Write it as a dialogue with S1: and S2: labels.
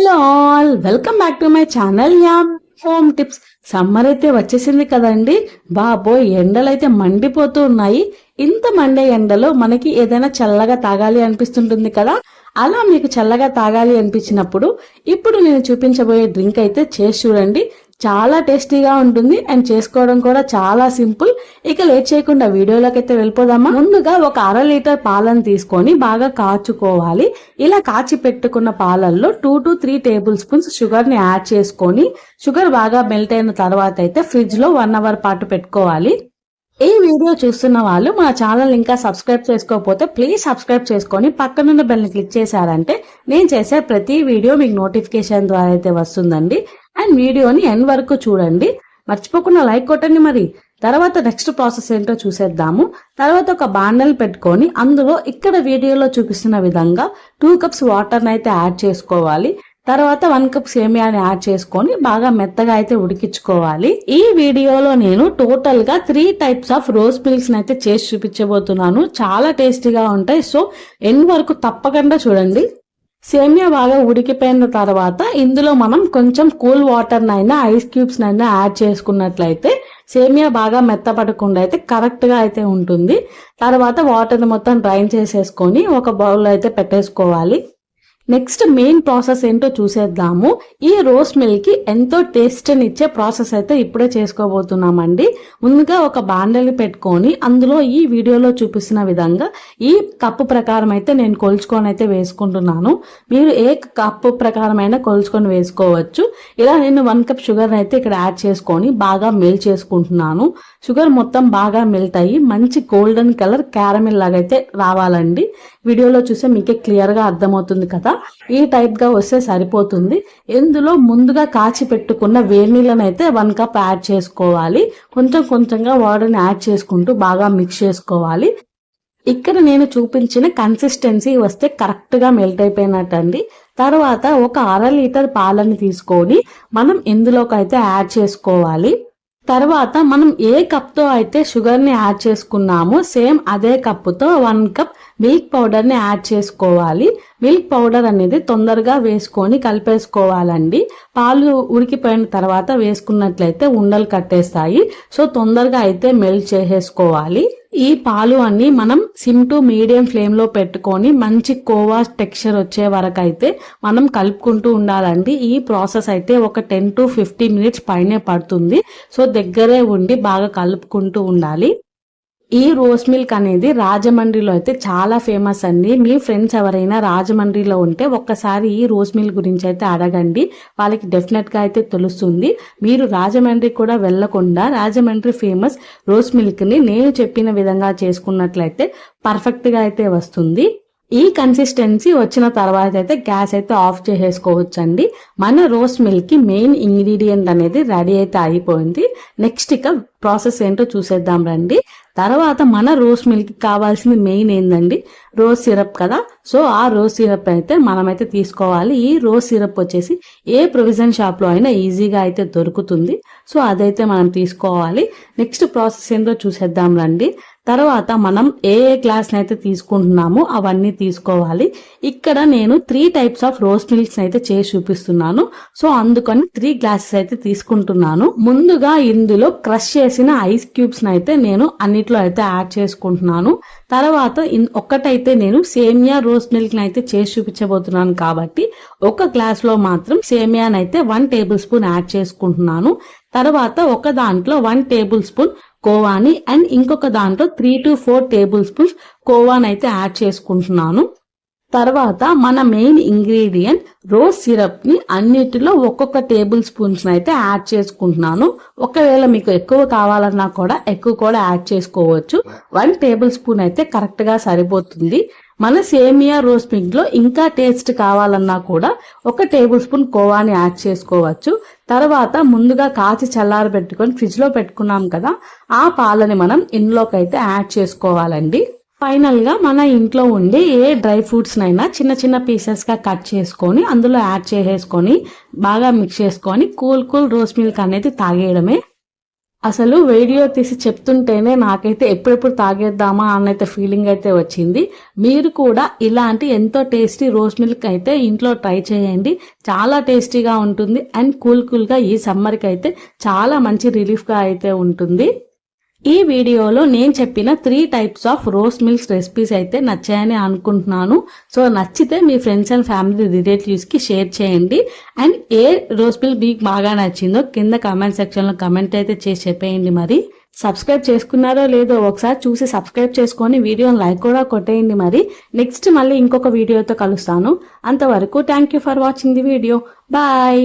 S1: Hello all. Welcome back to my channel yam home tips. Summer అయితే వచ్చేసింది కదండి. బాబోయ్ అయితే మండిపోతూ ఉన్నాయి. ఇంత మండే ఎండలో మనకి ఏదైనా చల్లగా తాగాలి అనిపిస్తుంటుంది కదా? అలా మీకు చల్లగా తాగాలి అనిపించినప్పుడు ఇప్పుడు నేను చూపించబోయే డ్రింక్ అయితే చేసి చూడండి. చాలా టేస్టీగా ఉంటుంది అండ్ చేసుకోవడం కూడా చాలా సింపుల్. ఇక లేట్ చేయకుండా వీడియోలోకి అయితే వెళ్ళిపోదామా? ముందుగా ఒక అర లీటర్ పాలను తీసుకొని బాగా కాచుకోవాలి. ఇలా కాచి పెట్టుకున్న పాలల్లో two to three tablespoons షుగర్ని యాడ్ చేసుకొని షుగర్ బాగా మెల్ట్ అయిన తర్వాత అయితే ఫ్రిడ్జ్లో వన్ అవర్ పాటు పెట్టుకోవాలి. ఈ వీడియో చూస్తున్న వాళ్ళు మా ఛానల్ ఇంకా సబ్స్క్రైబ్ చేసుకోకపోతే ప్లీజ్ సబ్స్క్రైబ్ చేసుకొని పక్కనున్న బెల్ని క్లిక్ చేశారంటే నేను చేసే ప్రతి వీడియో మీకు నోటిఫికేషన్ ద్వారా అయితే వస్తుందండి. అండ్ వీడియోని ఎండ్ వరకు చూడండి. మర్చిపోకుండా లైక్ కొట్టండి మరి. తర్వాత నెక్స్ట్ ప్రాసెస్ ఏంటో చూసేద్దాము. తర్వాత ఒక బాండల్ పెట్టుకొని అందులో ఇక్కడ వీడియోలో చూపిస్తున్న విధంగా టూ కప్స్ వాటర్ అయితే యాడ్ చేసుకోవాలి. తర్వాత వన్ కప్ సేమియాని యాడ్ చేసుకొని బాగా మెత్తగా అయితే ఉడికించుకోవాలి. ఈ వీడియోలో నేను టోటల్గా three types of rose milks అయితే చేసి చూపించబోతున్నాను. చాలా టేస్టీగా ఉంటాయి. సో ఎన్ వరకు తప్పకుండా చూడండి. సేమియా బాగా ఉడికిపోయిన తర్వాత ఇందులో మనం కొంచెం కూల్ వాటర్ నైనా ఐస్ క్యూబ్స్ నైనా యాడ్ చేసుకున్నట్లయితే సేమియా బాగా మెత్తపడకుండా అయితే కరెక్ట్గా అయితే ఉంటుంది. తర్వాత వాటర్ మొత్తం డ్రైన్ చేసేసుకొని ఒక బౌల్ అయితే పెట్టేసుకోవాలి. నెక్స్ట్ మెయిన్ ప్రాసెస్ ఏంటో చూసేద్దాము. ఈ రోస్ట్ మిల్క్కి ఎంతో టేస్ట్ ఇచ్చే ప్రాసెస్ అయితే ఇప్పుడే చేసుకోబోతున్నామండి. ముందుగా ఒక బాండలి పెట్టుకొని అందులో ఈ వీడియోలో చూపిస్తున్న విధంగా ఈ కప్పు ప్రకారం అయితే నేను కొలుచుకొని అయితే వేసుకుంటున్నాను. మీరు ఏ కప్పు ప్రకారమైనా కొలుచుకొని వేసుకోవచ్చు. ఇలా నేను వన్ కప్ షుగర్ అయితే ఇక్కడ యాడ్ చేసుకొని బాగా మెల్ట్ చేసుకుంటున్నాను. షుగర్ మొత్తం బాగా మెల్ట్ అయ్యి మంచి గోల్డెన్ కలర్ క్యారమిల్ లాగా అయితే రావాలండి. వీడియోలో చూస్తే మీకే క్లియర్గా అర్థమవుతుంది కదా. ఈ టైప్గా వస్తే సరిపోతుంది. ఇందులో ముందుగా కాచి పెట్టుకున్న వేడి అయితే వన్ కప్ యాడ్ చేసుకోవాలి. కొంచెం కొంచెంగా వాటర్ని యాడ్ చేసుకుంటూ బాగా మిక్స్ చేసుకోవాలి. ఇక్కడ నేను చూపించిన కన్సిస్టెన్సీ వస్తే కరెక్ట్గా మెల్ట్ అయిపోయినట్టండి. తర్వాత ఒక అర లీటర్ పాలని తీసుకొని మనం ఇందులోకి అయితే యాడ్ చేసుకోవాలి. తర్వాత మనం ఏ కప్తో అయితే షుగర్ని యాడ్ చేసుకున్నామో సేమ్ అదే కప్పుతో వన్ కప్ మిల్క్ పౌడర్ని యాడ్ చేసుకోవాలి. మిల్క్ పౌడర్ అనేది తొందరగా వేసుకొని కలిపేసుకోవాలండి. పాలు ఉడికిపోయిన తర్వాత వేసుకున్నట్లయితే ఉండలు కట్టేస్తాయి. సో తొందరగా అయితే మెల్ట్ చేసేసుకోవాలి. ఈ పాలు అన్ని మనం సిమ్ టు మీడియం ఫ్లేమ్లో పెట్టుకొని మంచి కోవా టెక్స్చర్ వచ్చే వరకు అయితే మనం కలుపుకుంటూ ఉండాలండి. ఈ ప్రాసెస్ అయితే ఒక టెన్ టు ఫిఫ్టీ మినిట్స్ పైనే పడుతుంది. సో దగ్గరే ఉండి బాగా కలుపుకుంటూ ఉండాలి. ఈ రోస్ మిల్క్ అనేది రాజమండ్రిలో అయితే చాలా ఫేమస్ అండి. మీ ఫ్రెండ్స్ ఎవరైనా రాజమండ్రిలో ఉంటే ఒక్కసారి ఈ రోస్ మిల్క్ గురించి అయితే అడగండి. వాళ్ళకి డెఫినెట్గా అయితే తెలుస్తుంది. మీరు రాజమండ్రి కూడా వెళ్ళకుండా రాజమండ్రి ఫేమస్ రోస్ మిల్క్ని నేను చెప్పిన విధంగా చేసుకున్నట్లయితే పర్ఫెక్ట్గా అయితే వస్తుంది. ఈ కన్సిస్టెన్సీ వచ్చిన తర్వాత అయితే గ్యాస్ అయితే ఆఫ్ చేసేసుకోవచ్చండి. మన రోస్ మిల్క్కి మెయిన్ ఇంగ్రీడియంట్ అనేది రెడీ అయితే అయిపోయింది నెక్స్ట్ ఇక ప్రాసెస్ ఏంటో చూసేద్దాం రండి. తర్వాత మన రోస్ మిల్క్ కావాల్సింది మెయిన్ ఏందండి? రోజ్ సిరప్ కదా. సో ఆ రోజ్ సిరప్ అయితే మనమైతే తీసుకోవాలి. ఈ రోజ్ సిరప్ వచ్చేసి ఏ ప్రొవిజన్ షాప్లో అయినా ఈజీగా అయితే దొరుకుతుంది. సో అదైతే మనం తీసుకోవాలి. నెక్స్ట్ ప్రాసెస్ ఏంటో చూసేద్దాం రండి. తర్వాత మనం ఏ ఏ క్లాస్ని అయితే తీసుకుంటున్నామో అవన్నీ తీసుకోవాలి. ఇక్కడ నేను three types of rose milks అయితే చేసి చూపిస్తున్నాను. సో అందుకని త్రీ గ్లాసెస్ అయితే తీసుకుంటున్నాను. ముందుగా ఇందులో క్రష్ చేసిన ఐస్ క్యూబ్స్ అయితే నేను అన్నిట్లో అయితే యాడ్ చేసుకుంటున్నాను. తర్వాత ఒక్కటైతే నేను సేమియా రోస్ మిల్క్ అయితే చేసి చూపించబోతున్నాను కాబట్టి ఒక గ్లాస్లో మాత్రం సేమియానైతే వన్ టేబుల్ స్పూన్ యాడ్ చేసుకుంటున్నాను. తర్వాత ఒక దాంట్లో వన్ టేబుల్ స్పూన్ కోవాని అండ్ ఇంకొక దాంట్లో three to four tablespoons కోవాని అయితే యాడ్ చేసుకుంటున్నాను. తర్వాత మన మెయిన్ ఇంగ్రీడియంట్ రోజ్ సిరప్ని అన్నిటిలో ఒక్కొక్క టేబుల్ స్పూన్స్ అయితే యాడ్ చేసుకుంటున్నాను. ఒకవేళ మీకు ఎక్కువ కావాలన్నా కూడా ఎక్కువ కూడా యాడ్ చేసుకోవచ్చు. వన్ టేబుల్ స్పూన్ అయితే కరెక్ట్గా సరిపోతుంది. మన సేమియా రోస్ మిల్క్లో ఇంకా టేస్ట్ కావాలన్నా కూడా ఒక టేబుల్ స్పూన్ కోవాని యాడ్ చేసుకోవచ్చు. తర్వాత ముందుగా కాచి చల్లారి పెట్టుకొని ఫ్రిడ్జ్లో పెట్టుకున్నాం కదా ఆ పాలని మనం ఇందులోకైతే యాడ్ చేసుకోవాలండి. ఫైనల్గా మన ఇంట్లో ఉండే ఏ డ్రై ఫ్రూట్స్నైనా చిన్న చిన్న పీసెస్గా కట్ చేసుకొని అందులో యాడ్ చేసేసుకొని బాగా మిక్స్ చేసుకొని కూల్ కూల్ రోస్ మిల్క్ అనేది తాగేయడమే అసలు వీడియో తీసి చెప్తుంటేనే నాకైతే ఎప్పుడెప్పుడు తాగేద్దామా అన్నైతే ఫీలింగ్ అయితే వచ్చింది. మీరు కూడా ఇలాంటి ఎంతో టేస్టీ రోజ్ మిల్క్ అయితే ఇంట్లో ట్రై చేయండి. చాలా టేస్టీగా ఉంటుంది. అండ్ కూల్ కూల్గా ఈ సమ్మర్కి అయితే చాలా మంచి రిలీఫ్గా అయితే ఉంటుంది. ఈ వీడియోలో నేను చెప్పిన three types of rose milks recipes అయితే నచ్చాయని అనుకుంటున్నాను. సో నచ్చితే మీ ఫ్రెండ్స్ అండ్ ఫ్యామిలీ రిలేటివ్స్కి షేర్ చేయండి. అండ్ ఏ రోస్ మిల్క్ మీకు బాగా నచ్చిందో కింద కామెంట్ సెక్షన్లో కమెంట్ అయితే చేసి చెప్పేయండి మరి. సబ్స్క్రైబ్ చేసుకున్నారో లేదో ఒకసారి చూసి సబ్స్క్రైబ్ చేసుకొని వీడియోని లైక్ కూడా కొట్టేయండి మరి. నెక్స్ట్ మళ్ళీ ఇంకొక వీడియోతో కలుస్తాను. అంతవరకు thank you for watching the video bye